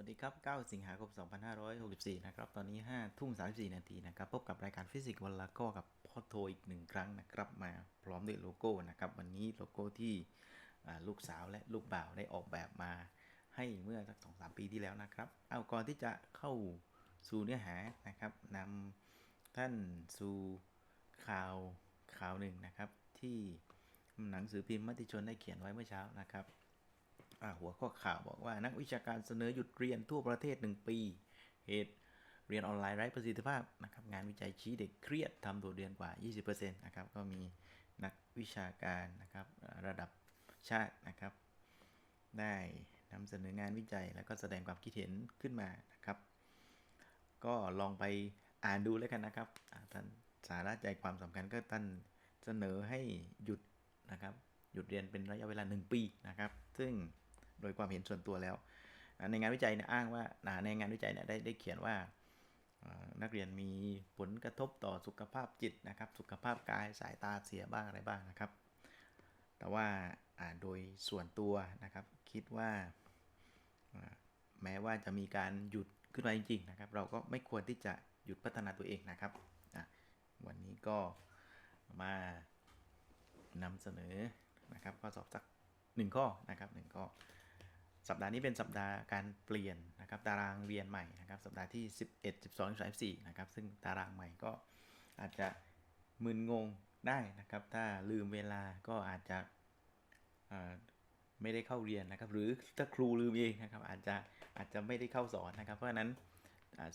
วัสดีครับ 9 สิงหาคม 2564 นะครับ ตอนนี้ 5 ทุ่ม 34 นาทีนะครับ พบกับรายการฟิสิกส์วันละก็กับพ่อโทอีกหนึ่งครั้งนะครับ มาพร้อมด้วยโลโก้นะครับ วันนี้โลโก้ที่ลูกสาวและลูกบ่าวได้ออกแบบมาให้เมื่อสัก 2-3 ปีที่แล้วนะครับ เอาก่อนที่จะเข้าสู่เนื้อหานะครับนำท่านสู่ข่าวข่าวหนึ่งนะครับ ที่หนังสือพิมพ์มติชนได้เขียนไว้เมื่อเช้านะครับ หัวข้อข่าวบอกว่านักวิชาการเสนอหยุดเรียนทั่วประเทศ 1 ปี เหตุเรียนออนไลน์ไร้ประสิทธิภาพนะครับงานวิจัยชี้เด็กเครียดทำตัวเรียนกว่า 20%นะครับก็มีนักวิชาการนะครับระดับชาตินะครับ ได้นำเสนองานวิจัยแล้วก็แสดงความคิดเห็นขึ้นมานะครับ ก็ลองไปอ่านดูแล้วกันนะครับท่านสาระใจความสำคัญก็ท่านเสนอให้หยุดนะครับหยุดเรียนเป็นระยะเวลา 1 ปีนะครับ ซึ่ง โดยความเห็นส่วนตัวแล้ว ในงานวิจัยเนี่ยอ้างว่าในงานวิจัยเนี่ยได้ได้เขียนว่านักเรียนมีผลกระทบต่อสุขภาพจิตนะครับ สุขภาพกายสายตาเสียบ้างอะไรบ้างนะครับ แต่ว่าโดยส่วนตัวนะครับคิดว่าแม้ว่าจะมีการหยุดขึ้นมาจริงๆนะครับ เราก็ไม่ควรที่จะหยุดพัฒนาตัวเองนะครับ วันนี้ก็มานำเสนอนะครับข้อสอบสักหนึ่งข้อนะครับหนึ่งข้อ สัปดาห์นี้เป็นสัปดาห์การเปลี่ยนนะครับตารางเรียนใหม่นะครับสัปดาห์ที่ 11 12 13 4นะครับซึ่งตารางใหม่ก็อาจจะมึนงงได้นะครับ ถ้าลืมเวลาก็อาจจะไม่ได้เข้าเรียนนะครับ หรือถ้าครูลืมเองนะครับ อาจจะอาจจะไม่ได้เข้าสอนนะครับ เพราะฉะนั้น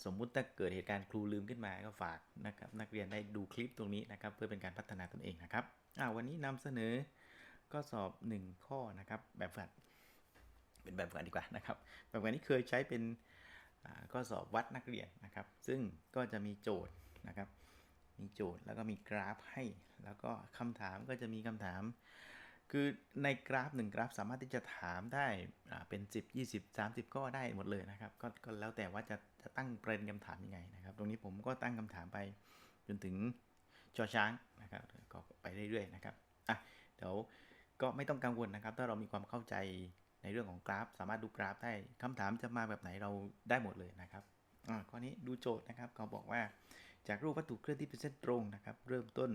สมมุติถ้าเกิดเหตุการณ์ครูลืมขึ้นมาก็ฝากนะครับนักเรียนได้ดูคลิปตรงนี้นะครับ เพื่อเป็นการพัฒนาตนเองนะครับวันนี้นำเสนอก็สอบ 1 ข้อนะครับแบบฝึกหัด เป็นแบบฝึกหัดดีกว่านะครับ แบบฝึกหัดนี้เคยใช้เป็นข้อสอบวัดนักเรียนนะครับ ซึ่งก็จะมีโจทย์นะครับ มีโจทย์แล้วก็มีกราฟให้ แล้วก็คำถามก็จะมีคำถาม คือในกราฟหนึ่งกราฟสามารถที่จะถามได้เป็น 10 20 30ข้อได้หมดเลยนะครับก็ก็แล้วแต่ว่าจะจะตั้งประเด็นคำถามยังไงนะครับ ตรงนี้ผมก็ตั้งคำถามไปจนถึงจอช้างนะครับก็ไปเรื่อยๆนะครับอะเดี๋ยวก็ไม่ต้องกังวลนะครับ ถ้าเรามีความเข้าใจ ในเรื่องของกราฟ สามารถดูกราฟได้คำถามจะมาแบบไหนเราได้หมดเลยนะครับอ่าข้อนี้ดูโจทย์นะครับเขาบอกว่าจากรูปวัตถุเคลื่อนที่เป็นเส้นตรงนะครับ เริ่มต้น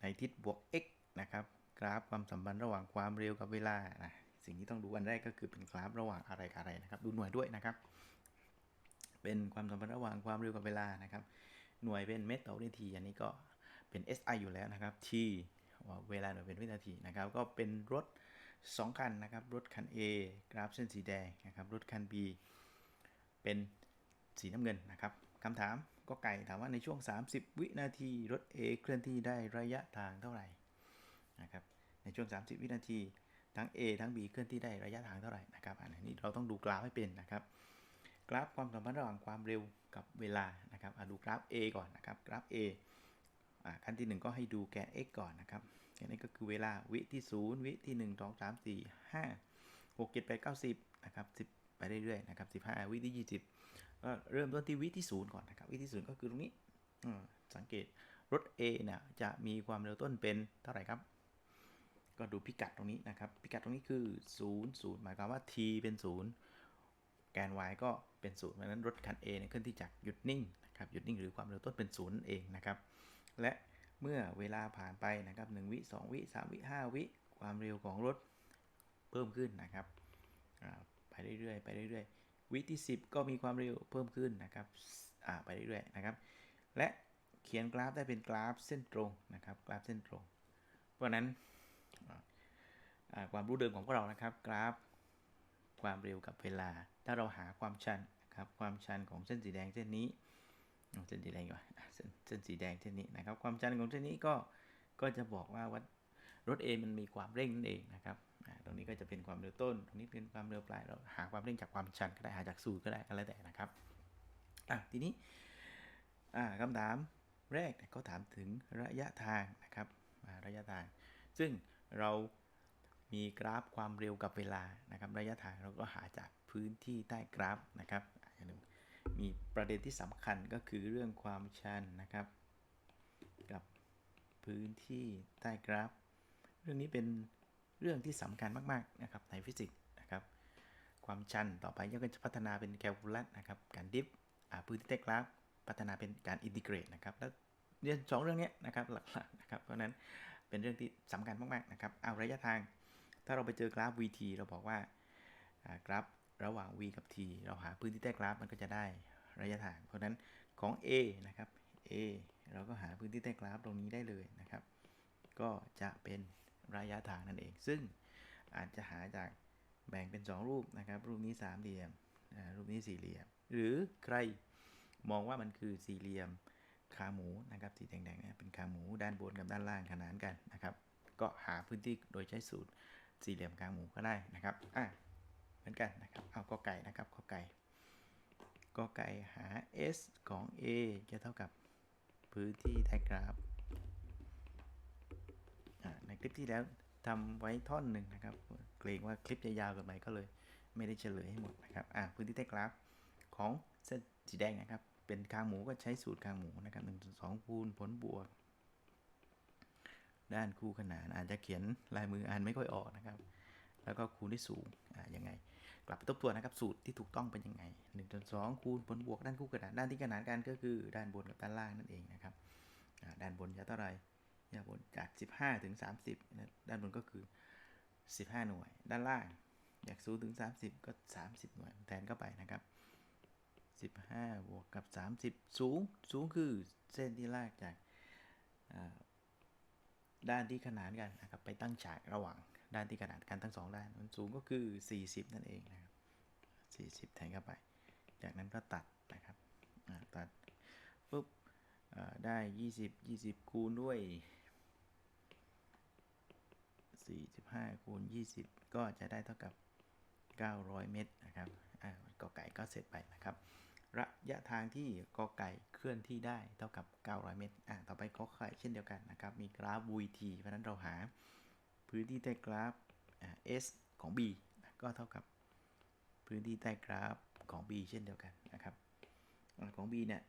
ในทิศบวก x นะครับ กราฟความสัมพันธ์ระหว่างความเร็วกับเวลานะสิ่งที่ต้องดูอันแรกก็คือเป็นกราฟระหว่างอะไรกับอะไรนะครับ ดูหน่วยด้วยนะครับ เป็นความสัมพันธ์ระหว่างความเร็วกับเวลานะครับ หน่วยเป็นเมตรต่อวินาที อันนี้ก็เป็น SI อยู่แล้วนะครับ t เวลาหน่วยเป็นวินาทีนะครับ ก็เป็นรถ 2 คันนะครับ รถคัน A กราฟเส้นสีแดงนะครับ รถคัน B เป็นสีน้ำเงินนะครับคำถามก็ไก่ถามว่าในช่วง 30 วินาที รถ A เคลื่อนที่ได้ระยะทางเท่าไหร่นะครับ ในช่วง 30 วินาที ทั้ง A ทั้ง B เคลื่อนที่ได้ระยะทางเท่าไหร่นะครับ อันนี้เราต้องดูกราฟให้เป็นนะครับ กราฟความสัมพันธ์ระหว่างความเร็วกับเวลานะครับดูกราฟ A ก่อนนะครับ กราฟ A อะขั้นที่ 1 ก็ให้ดูแกน x ก่อนนะครับ น x ก็คือเวลาวิที่ 0 วิที่ 1 2 3 4 5 6 7 8 9 10นะครับ10 ไปเรื่อยๆนะครับ15 วิที่ 20ก็เริ่มต้นที่วิที่ 0 ก่อนนะครับวิที่ 0 ก็คือตรงนี้สังเกตรถ A เนี่ยจะมีความเร็วต้นเป็นเท่าไหร่ครับ ก็ดูพิกัดตรงนี้นะครับ พิกัดตรงนี้คือ 0 0 หมายความว่า t เป็น 0 แกน y ก็เป็น0เพราะฉะนั้นรถคัน A เนี่ยเคลื่อนที่จากหยุดนิ่งนะครับหยุดนิ่งหรือความเร็วต้นเป็น0นั่นเองนะครับ และ เมื่อเวลาผ่านไปนะครับ1วิ2วิ3วิ5วิความเร็วของรถเพิ่มขึ้นนะครับไปเรื่อยๆไปเรื่อยๆวิที่ 10 ก็มีความเร็วเพิ่มขึ้นนะครับไปเรื่อยๆนะครับ และเขียนกราฟได้เป็นกราฟเส้นตรงนะครับกราฟเส้นตรง เพราะนั้นความรู้เดิมของพวกเรานะครับกราฟความเร็วกับเวลา ถ้าเราหาความชันนะครับความชันของเส้นสีแดงเส้นนี้ เส้นสีแดงดีกว่าอะเส้นเส้นสีแดงเส้นนี้นะครับ ความชันของเส้นนี้ก็ก็จะบอกว่าวัดรถ A มันมีความเร่งนั่นเองนะครับตรงนี้ก็จะเป็นความเร็วต้น ตรงนี้เป็นความเร็วปลาย เราหาความเร่งจากความชันก็ได้หาจากสูตรก็ได้ก็แล้วแต่นะครับอะทีนี้อ่าคำถามแรกเนี่ยเขาถามถึงระยะทางนะครับระยะทาง ซึ่งเรามีกราฟความเร็วกับเวลานะครับ ระยะทางเราก็หาจากพื้นที่ใต้กราฟนะครับ มีประเด็นที่สำคัญก็คือเรื่องความชันนะครับ กับพื้นที่ใต้กราฟ เรื่องนี้เป็นเรื่องที่สำคัญมากๆนะครับในฟิสิกส์นะครับความชันต่อไปก็จะพัฒนาเป็นแคลคูลัสนะครับการดิฟอ่าพื้นที่ใต้กราฟ พัฒนาเป็นการอินทิเกรตนะครับแล้วเรียนสองเรื่องนี้นะครับหลักๆนะครับเพราะนั้นเป็นเรื่องที่สำคัญมากๆนะครับเอาระยะทาง ถ้าเราไปเจอกราฟ VT เราบอกว่าอ่ากราฟ ระหว่าง V กับ T เราหาพื้นที่ใต้กราฟมันก็จะได้ระยะทาง เพราะนั้นของ A นะครับ A เราก็หาพื้นที่ใต้กราฟตรงนี้ได้เลยนะครับ ก็จะเป็นระยะทางนั่นเอง ซึ่งอาจจะหาจากแบ่งเป็น 2 รูปนะครับ รูปนี้สามเหลี่ยม รูปนี้สี่เหลี่ยม หรือใครมองว่ามันคือสี่เหลี่ยมขาหมูนะครับสีแดงๆเนี่ยเป็นขาหมูด้านบนกับด้านล่างขนานกันนะครับ ก็หาพื้นที่โดยใช้สูตรสี่เหลี่ยมกลางหมูก็ได้นะครับอะ มือนกันนะครับ เอากอไก่นะครับกอไก่กอไก่หา s ของ a จะเท่ากับพื้นที่ใต้กราฟ ในคลิปที่แล้วทำไว้ท่อนหนึ่งนะครับ เกรงว่าคลิปจะยาวเกินไปก็เลย ไม่ได้เฉลยให้หมดนะครับอ่าพื้นที่ใต้กราฟของเส้นสีแดงนะครับ เป็นคางหมูก็ใช้สูตรคางหมูนะครับหนึ่งสองคูณผลบวก ด้านคู่ขนานอาจจะเขียนลายมืออ่านไม่ค่อยออกนะครับ แล้วก็คูณด้วยสูงอ่ายังไง กลับไปทบทวนนะครับสูตรที่ถูกต้องเป็นยังไง1นสองคูณผลบวกด้านคู่ขนานด้านที่ขนานกันก็คือด้านบนกับด้านล่างนั่นเองนะครับด้านบนจะเท่าไหร่ด้านบนจาก 15 ถึง 30 ด้านบนก็คือ 15 หน่วย ด้านล่างจาก0ถึง 30 ก็ 30 หน่วยแทนเข้าไปนะครับ 15 บวกกับ 30 สูงสูงคือเส้นที่ลากจากด้านที่ขนานกันนะครับไปตั้งฉากระหว่าง ด้านที่ขนานกันทั้งสองด้าน มันสูงก็คือ 40 นั่นเองนะครับ 40 แทนเข้าไป จากนั้นก็ตัดนะครับตัดปุ๊บได้ 20 20 คูณด้วย 45 คูณ 20 ก็จะได้เท่ากับ 900 เมตรนะครับกอไก่ก็เสร็จไปนะครับ ระยะทางที่กอไก่เคลื่อนที่ได้เท่ากับ 900 เมตร อ่า ต่อไปขอไข่เช่นเดียวกันนะครับ มีกราฟ VT เพราะนั้นเราหา พื้นที่ใต้กราฟ S ของ B ก็เท่ากับพื้นที่ใต้กราฟของ B เช่นเดียวกันนะครับของ B เนี่ย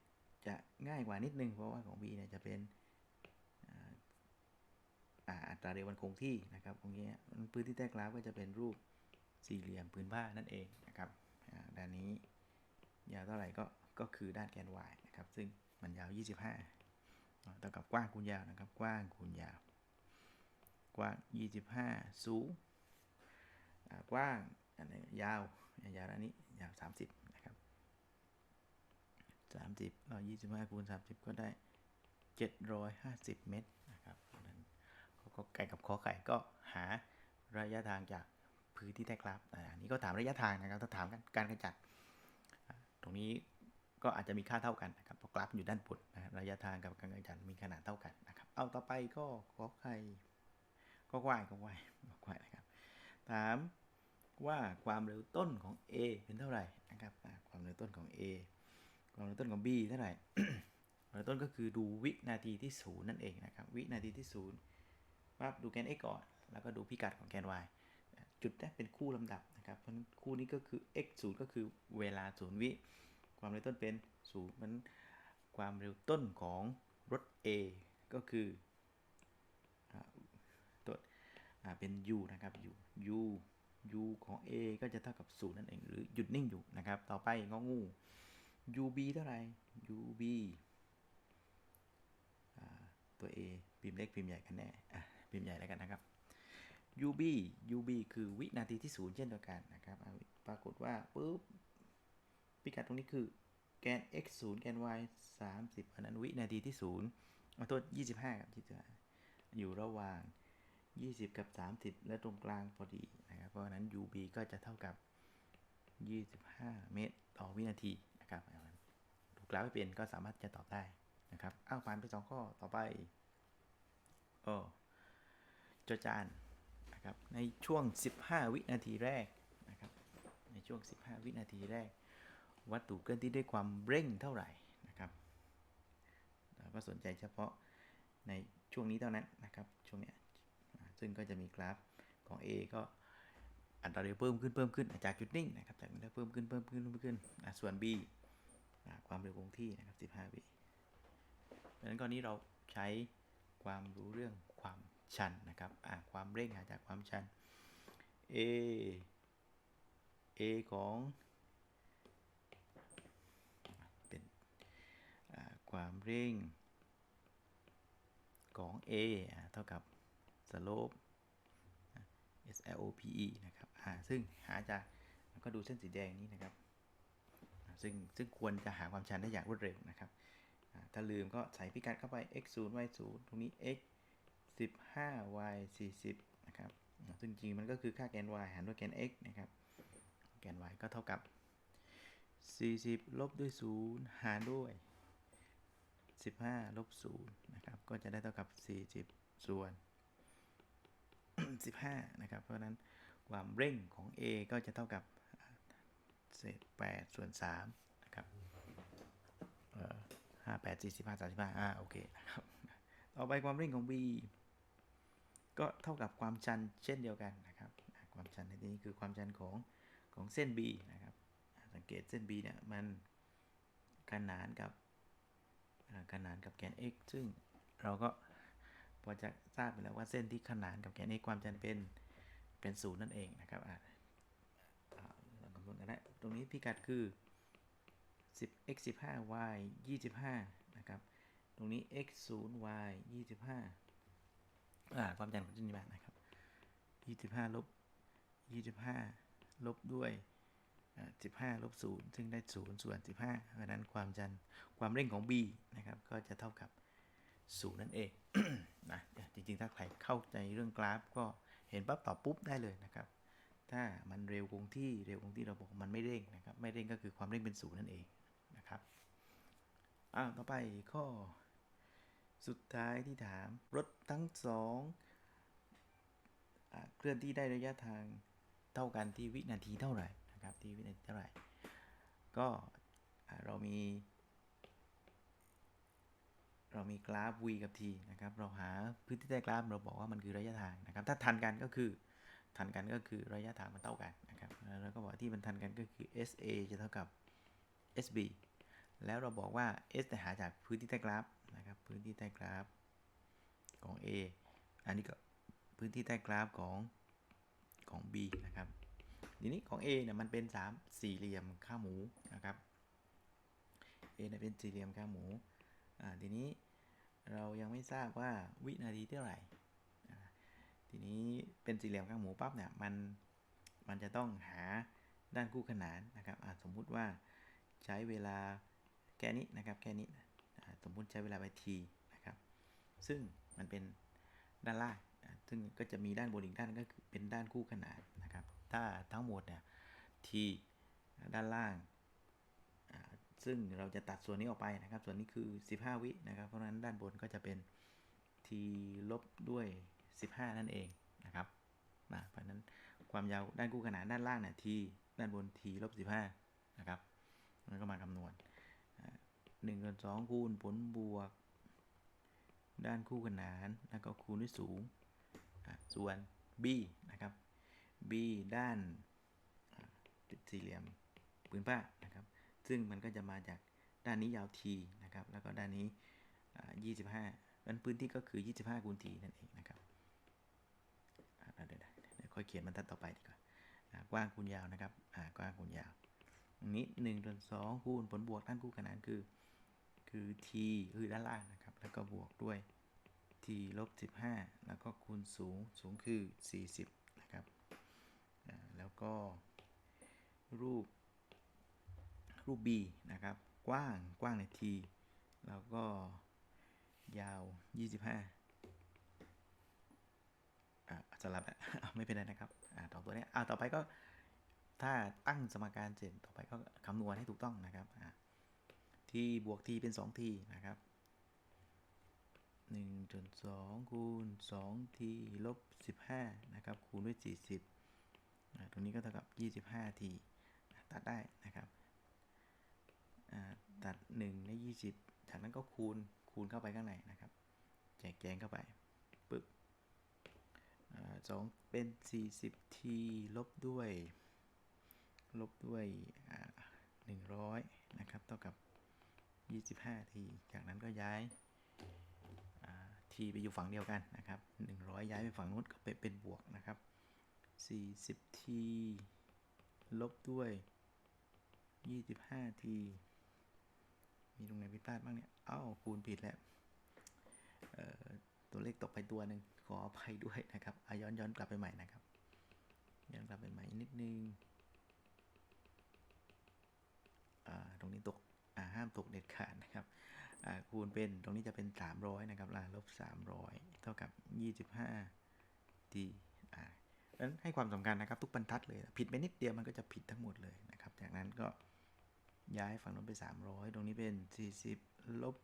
จะง่ายกว่านิดนึง เพราะว่าของ B เนี่ยจะเป็นอัตราเร็วมันคงที่นะครับตรงนี้พื้นที่ใต้กราฟก็จะเป็นรูปสี่เหลี่ยมพื้นผ้านั่นเองนะครับด้านนี้ยาวเท่าไหร่ก็ก็คือด้านแกน y นะครับ ซึ่งมันยาว 25เท่ากับกว้างคูณยาวนะครับ กว้างคูณยาว กว้าง 25 สูงอ่ากว้างอันนี้ยาวยาวอันนี้ยาว 30 นะครับ 30เรา25คูณ30 ก็ได้ 750 เมตรนะครับเพราะนั้นก็ไก่กับขอไข่ก็หาระยะทางจากพื้นที่ใต้กราฟอ่าอันนี้ก็ถามระยะทางนะครับ ถ้าถามกันการกระจัด ตรงนี้ก็อาจจะมีค่าเท่ากันนะครับเพราะกราฟอยู่ด้านบนนะระยะทางกับการกระจัดมีขนาดเท่ากันนะครับ เอาต่อไปก็ขอไข่ ก็ควายก็ควายก็ควายนะครับ ถามว่าความเร็วต้นของ A เป็นเท่าไหร่นะครับความเร็วต้นของ A ความเร็วต้นของ B เท่าไหร่ความเร็วต้นก็คือดูวินาทีที่ศูนย์นั่นเองนะครับ วินาทีที่ศูนย์ปั๊บดูแกน x ก่อน แล้วก็ดูพิกัดของแกน y จุดนี้เป็นคู่ลำดับนะครับ เพราะนั้คู่นี้ก็คือ x 0ก็คือเวลาศูนย์วิ ความเร็วต้นเป็นศูนย์มันความเร็วต้นของรถ A ก็คือ เป็น u นะครับ u u u ของ a ก็จะเท่ากับ0นั่นเอง หรือหยุดนิ่งอยู่นะครับ ต่อไปงองู ub เท่าไหร่ ub ตัว a พิมพ์เล็กพิมพ์ใหญ่กันแน่อะพิมพ์ใหญ่แล้วกันนะครับ ub ub คือวินาทีที่0เช่นเดียวกันนะครับ ปรากฏว่าปุ๊บพิกัดตรงนี้คือแกน x 0แกน y 30อันนั้นวินาทีที่0เอาโทษ25 ครับ25อยู่ระหว่าง 20 กับ 30 และตรงกลางพอดีนะครับ เพราะฉะนั้น UB ก็จะเท่ากับ 25 เมตรต่อวินาทีนะครับถูกกราฟไม่เป็นก็สามารถจะตอบได้นะครับอ้าวผ่านไป 2 ข้อต่อไปโอ้จอจานนะครับในช่วง 15 วินาทีแรกนะครับในช่วง 15 วินาทีแรก วัตถุเคลื่อนที่ด้วยความเร่งเท่าไหร่นะครับเราก็สนใจเฉพาะในช่วงนี้เท่านั้นนะครับช่วงเนี้ย ซึ่งก็จะมีกราฟของ A ก็อัตราเร็วเพิ่มขึ้นเพิ่มขึ้นจากจุดนิ่งนะครับจากนั้นเพิ่มขึ้นเพิ่มขึ้นเพิ่มขึ้นส่วน B ความเร็วคงที่นะครับ15วิดังนั้นกรณีเราใช้ความรู้เรื่องความชันนะครับความเร่งหาจากความชัน A A ของเป็นความเร่งของ a เท่ากับ slope S L O P E นะครับอ่าซึ่งหาจากก็ดูเส้นสีแดงนี้นะครับ ซึ่งซึ่งควรจะหาความชันได้อย่างรวดเร็วนะครับอ่าถ้าลืมก็ใส่พิกัดเข้าไป x 0 y 0ตรงนี้ x 15 y 40นะครับอ่าซึ่งจริงมันก็คือค่าแกน y หารด้วยแกน x นะครับ แกน y ก็เท่ากับ 40 ลบด้วย 0 หารด้วย 15 ลบ 0 นะครับ ก็จะได้เท่ากับ 40 ส่วน 15 นะครับ เพราะฉะนั้นความเร่งของ A ก็จะเท่ากับเศษ8ส่วน3นะครับเอ่อ5 8 45 35อ่าโอเคนะครับต่อไปความเร่งของ B ก็เท่ากับความชันเช่นเดียวกันนะครับ ความชันในที่นี้คือความชันของของเส้น B นะครับ สังเกตเส้น B เนี่ยมันขนานกับขนานกับแกน x ซึ่งเราก็ พอจะทราบไปแล้วว่าเส้นที่ขนานกับแกน x ความชันเป็นเป็นศูนย์นั่นเองนะครับอ่าอ่าเราคำนวณกันได้ตรงนี้พิกัดคือ 10 x 15 y 25 นะครับ ตรงนี้ x 0 y 25อ่าความจันของจินบานะครับ 25 ลบ 25 ลบด้วย15 ลบ 0 ซึ่งได้ 0 ส่วน 15 เพราะนั้นความจันความเร่งของ b นะครับ ก็จะเท่ากับ 0นั่นเองนะจริงๆ ถ้าใครเข้าใจเรื่องกราฟ ก็เห็นปั๊บตอบปุ๊บได้เลยนะครับ ถ้ามันเร็วคงที่เร็วคงที่เราบอกมันไม่เร่งนะครับ ไม่เร่งก็คือความเร่งเป็นศูนย์นั่นเองนะครับอ่าต่อไปข้อ สุดท้ายที่ถามรถทั้งสองอเคลื่อนที่ได้ระยะทางเท่ากันที่วินาทีเท่าไหร่นะครับที่วินาทีเท่าไหร่ ก็เรามี เรามีกราฟ v กับ t นะครับ เราหาพื้นที่ใต้กราฟ เราบอกว่ามันคือระยะทางนะครับ ถ้าทันกันก็คือทันกันก็คือระยะทางมันเท่ากันนะครับ แล้วก็บอกที่มันทันกันก็คือ SA จะเท่ากับ SB แล้วเราบอกว่า S จะหาจากพื้นที่ใต้กราฟนะครับ พื้นที่ใต้กราฟของ A อันนี้ก็พื้นที่ใต้กราฟของของ B นะครับ ทีนี้ของ A เนี่ยมันเป็น 3 สี่เหลี่ยมข้าหมูนะครับ A เนี่ยเป็นสี่เหลี่ยมข้าหมู อ่าทีนี้เรายังไม่ทราบว่าวินาทีเท่าไหร่ทีนี้เป็นสี่เหลี่ยมข้างหมูปั๊บเนี่ยมันมันจะต้องหาด้านคู่ขนานนะครับอ่าสมมุติว่าใช้เวลาแค่นี้นะครับแค่นี้สมมุติใช้เวลาไปทีนะครับ ซึ่งมันเป็นด้านล่างซึ่งก็จะมีด้านบนอีกด้านก็คือเป็นด้านคู่ขนานนะครับ ถ้าทั้งหมดเนี่ยทีด้านล่าง ซึ่งเราจะตัดส่วนนี้ออกไปนะครับ ส่วนนี้คือ 15 วินะครับ เพราะฉะนั้นด้านบนก็จะเป็น t ลบด้วย 15 นั่นเองนะครับนะเพราะนั้นความยาวด้านคู่ขนานด้านล่างเนี่ย t ด้านบน t ลบ 15 นะครับมันก็มาคำนวณหนึ่งส่วนคูณผลบวก ด้านคู่ขนานแล้วก็คูณด้วยสูง ส่วน b นะครับ b ด้านอ่าสี่เหลี่ยมผืนผ้านะครับ ซึ่งมันก็จะมาจากด้านนี้ยาว t นะครับ แล้วก็ด้านนี้ 25นั้นพื้นที่ก็คือ 25คูณ t นั่นเองนะครับเดี๋ยวเดี๋ยวค่อยเขียนบรรทัดต่อไปดีกว่ากว้างคูณยาวนะครับกว้างคูณยาวนี้1ส่วน2คูณผลบวกด้านคู่ขนานคือ คือ t คือด้านล่างนะครับ แล้วก็บวกด้วย t ลบ15 แล้วก็คูณสูงสูงคือ 40 นะครับแล้วก็รูป รูป B นะครับ กว้างกว้างใน T แล้วก็ยาว 25อ่าสลับอะไม่เป็นไรนะครับอ่าต่อตัวนี้อ่าต่อไปก็ถ้าตั้งสมการเสร็จต่อไปก็คำนวณให้ถูกต้องนะครับอ่า t บวก t เป็น 2t นะครับ1จน2คูณ 2t ลบ 15 นะครับ คูณด้วย 40 ตรงนี้ก็เท่ากับ 25t ตัดได้นะครับ ตัด1ใน20 จากนั้นก็คูณคูณเข้าไปข้างในนะครับ แจกแจงเข้าไปปึ๊บสองเป็น 40t ลบด้วย ลบด้วยอ่า100 นะครับ เท่ากับ 25t จากนั้นก็ย้ายา t ไปอยู่ฝั่งเดียวกันนะครับ 100 ย้ายไปฝั่งนู้นก็ไปเป็นบวกนะครับ 40t ลบด้วยยี่สิบห้าที มีตรงไหนผิดพลาดบ้างเนี่ยอ้าวคูณผิดแล้วตัวเลขตกไปตัวหนึ่งขออภัยด้วยนะครับอาย้อนย้อนกลับไปใหม่นะครับย้อนกลับไปใหม่นิดนึงอ่าตรงนี้ตกอ่าห้ามตกเด็ดขาดนะครับอ่าคูณเป็นตรงนี้จะเป็น 300 นะครับลลบ300 เท่ากับ 25 t อ่าดังนั้นให้ความสำคัญนะครับทุกบรรทัดเลย ผิดไปนิดเดียวมันก็จะผิดทั้งหมดเลยนะครับ จากนั้นก็ ย้ายฝั่งโน้นไป 300 ตรงนี้เป็น 40 ลบ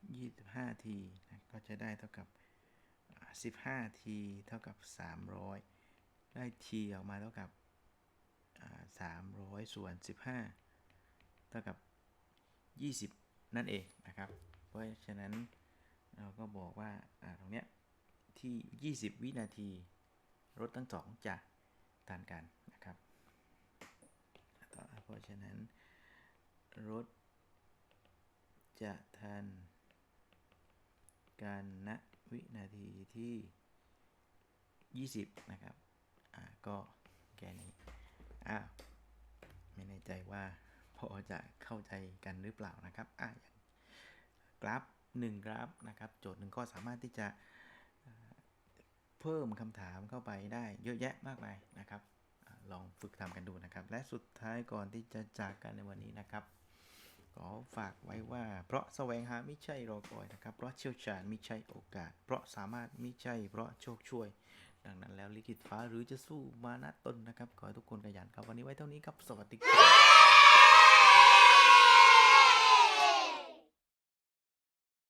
25 t นะก็จะได้เท่ากับอ่า15 t เท่ากับ 300 ได้ t ออกมาเท่ากับ 300 ส่วน 15 เท่ากับ 20 นั่นเองนะครับ เพราะฉะนั้นเราก็บอกว่าตรงเนี้ยที่ 20 วินาที รถทั้งสองจะทันกันนะครับเพราะฉะนั้น รถ จะทัน การณวินาทีที่ 20 นะครับ อ่า ก็แค่นี้ อ้าว ไม่แน่ใจว่าพอจะเข้าใจกันหรือเปล่านะครับ อะอย่างกราฟหนึ่งกราฟนะครับ โจทย์หนึ่งก็สามารถที่จะเพิ่มคำถามเข้าไปได้เยอะแยะมากมายนะครับอลองฝึกทำกันดูนะครับ และสุดท้ายก่อนที่จะจากกันในวันนี้นะครับ ขอฝากไว้ว่า เพราะแสวงหาไม่ใช่รอคอยนะครับ เพราะเชี่ยวชาญไม่ใช่โอกาส เพราะสามารถไม่ใช่ เพราะโชคช่วย ดังนั้นแล้วลิขิตฟ้าหรือจะสู้มานะตนนะครับ ขอให้ทุกคนขยันครับ วันนี้ไว้เท่านี้ครับ สวัสดีครับ